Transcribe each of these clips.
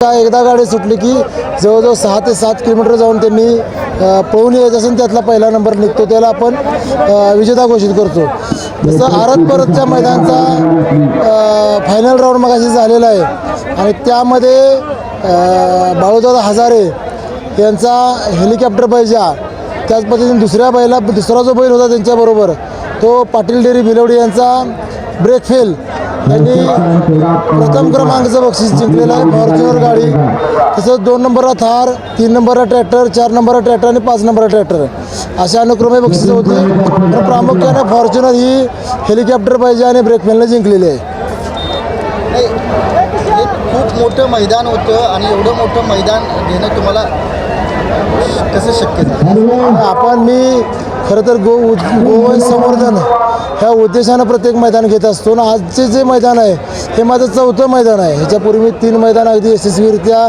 एकदा गाडी सुटली की जवळजवळ सहा ते सात किलोमीटर जाऊन त्यांनी पळून यायचं असेल त्यातला पहिला नंबर निघतो. त्याला आपण विजेता घोषित करतो. तसं आरत परतच्या मैदानचा फायनल राऊंड मगाशी झालेला आहे. आणि त्यामध्ये बाळूदादा हजारे यांचा हेलिकॉप्टर बैजा त्याच पद्धतीने दुसऱ्या बैला दुसरा जो बैल होता त्यांच्याबरोबर तो पाटील डेअरी भिलवडी यांचा ब्रेक फेल यांनी प्रथम क्रमांकाचं बक्षीस जिंकलेलं आहे. फॉर्च्युनर गाडी. तसंच दोन नंबरला थार तीन नंबरला ट्रॅक्टर चार नंबरला ट्रॅक्टर आणि पाच नंबरला ट्रॅक्टर अशा अनुक्रमे बक्षिसं होती. पण प्रामुख्याने फॉर्च्युनर ही हेलिकॉप्टर पाहिजे आणि ब्रेक फेलनं जिंकलेली आहे. नाही खूप मोठं मैदान होतं आणि एवढं मोठं मैदान घेणं तुम्हाला कसं शक्य आपण मी खरं तर गो गोवंश संवर्धन ह्या उद्देशानं प्रत्येक मैदान घेत असतो. ना आजचे जे मैदान आहे हे माझं चौथं मैदान आहे. ह्याच्यापूर्वी तीन मैदान अगदी यशस्वीरित्या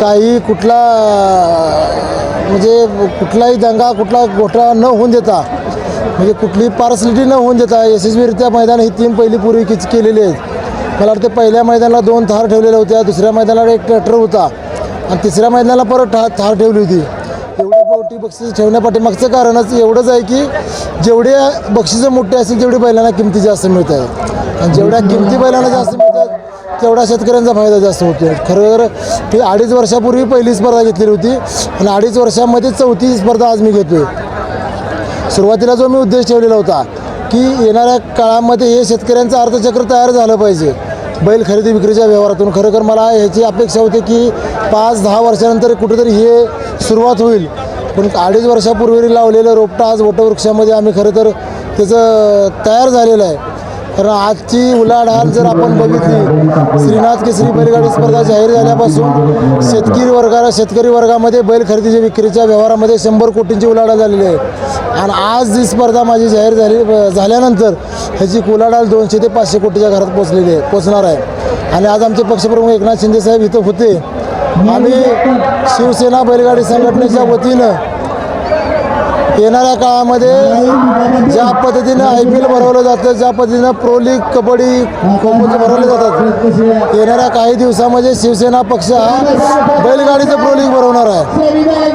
काही कुठला म्हणजे कुठलाही दंगा कुठला घोटाळा न होऊन देता म्हणजे कुठली पार्सलिटी न होऊन देता यशस्वीरित्या मैदान ही तीन पहिली पूर्वी किच केलेली आहेत. मला वाटते पहिल्या मैदानाला दोन थार ठेवलेल्या होत्या दुसऱ्या मैदानाला एक ट्रॅक्टर होता आणि तिसऱ्या मैदानाला परत ठा थार ठेवली होती. एवढी मोठी बक्षीस ठेवण्यापाठीमागचं कारणच एवढंच आहे की जेवढे बक्षिसं मोठे असतील तेवढी बैलांना किमती जास्त मिळत आहेत आणि जेवढ्या किमती बैलांना जास्त मिळतात तेवढा शेतकऱ्यांचा फायदा जास्त होतो. खरं तर ती अडीच वर्षापूर्वी पहिली स्पर्धा घेतलेली होती. आणि अडीच वर्षामध्ये चौथी स्पर्धा आज मी घेतोय. सुरुवातीला जो मी उद्देश ठेवलेला होता की येणाऱ्या काळामध्ये हे शेतकऱ्यांचं अर्थचक्र तयार झालं पाहिजे. बैल खरेदी विक्रीच्या व्यवहारातून. खरोखर मला ह्याची अपेक्षा होती की पाच दहा वर्षानंतर कुठेतरी हे सुरुवात होईल. पण अडीच वर्षापूर्वी लावलेलं रोपटं आज वटवृक्षामध्ये आम्ही खरं तर त्याचं तयार झालेलं आहे. कारण आजची उलाढाल जर आपण बघितली श्रीनाथ केसरी बैलगाडी स्पर्धा जाहीर झाल्यापासून शेतकरी वर्गाला शेतकरी वर्गामध्ये बैल खरेदीच्या विक्रीच्या व्यवहारामध्ये शंभर कोटींची उलाढाल झालेली आहे. आणि आज जी स्पर्धा माझी जाहीर झाली झाल्यानंतर ह्याची उलाढाल दोनशे ते पाचशे कोटीच्या घरात पोचलेली आहे पोचणार आहे. आणि आज आमचे पक्षप्रमुख एकनाथ शिंदे साहेब इथं होते. आम्ही शिवसेना बैलगाडी संघटनेच्या वतीनं येणाऱ्या काळामध्ये ज्या पद्धतीनं आय पी एल भरवलं जातं ज्या पद्धतीनं प्रो लीग कबड्डी खो भरवले जातात येणाऱ्या काही दिवसामध्ये शिवसेना पक्ष हा बैलगाडीचं प्रो लीग भरवणार आहे.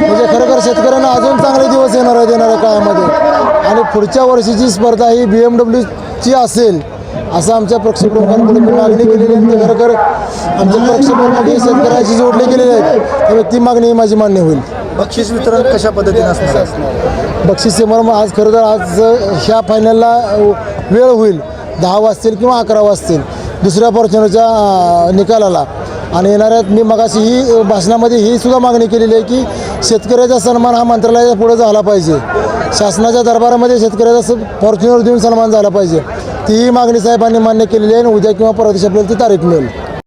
म्हणजे खरोखर शेतकऱ्यांना अजून चांगले दिवस येणार आहेत येणाऱ्या काळामध्ये. आणि पुढच्या वर्षीची स्पर्धा ही बी एम डब्ल्यूची असेल असं आमच्या प्रक्षेपकांकडून मी मागणी केलेली आहे. आणि खरोखर आमचे प्रक्षेपक हे शेतकऱ्याशी जोडले गेलेले आहेत. त्यामुळे ती मागणी माझी मान्य होईल. बक्षीस वितरण कशा पद्धतीने असणार बक्षीस समारंभ आज खरं तर आज ह्या फायनलला वेळ होईल. दहा वाजतील किंवा अकरा वाजतील. दुसऱ्या फॉर्च्युनरच्या निकालाला. आणि येणाऱ्या मी मगाशी ही भाषणामध्ये ही सुद्धा मागणी केलेली आहे की शेतकऱ्याचा सन्मान हा मंत्रालयाच्या पुढे झाला पाहिजे. शासनाच्या दरबारामध्ये शेतकऱ्याचा फॉर्च्युनर देऊन सन्मान झाला पाहिजे. तीही मागणी साहेबांनी मान्य केलेली आहे आणि उद्या किंवा परवा दिवशी आपल्याला ती तारीख मिळेल.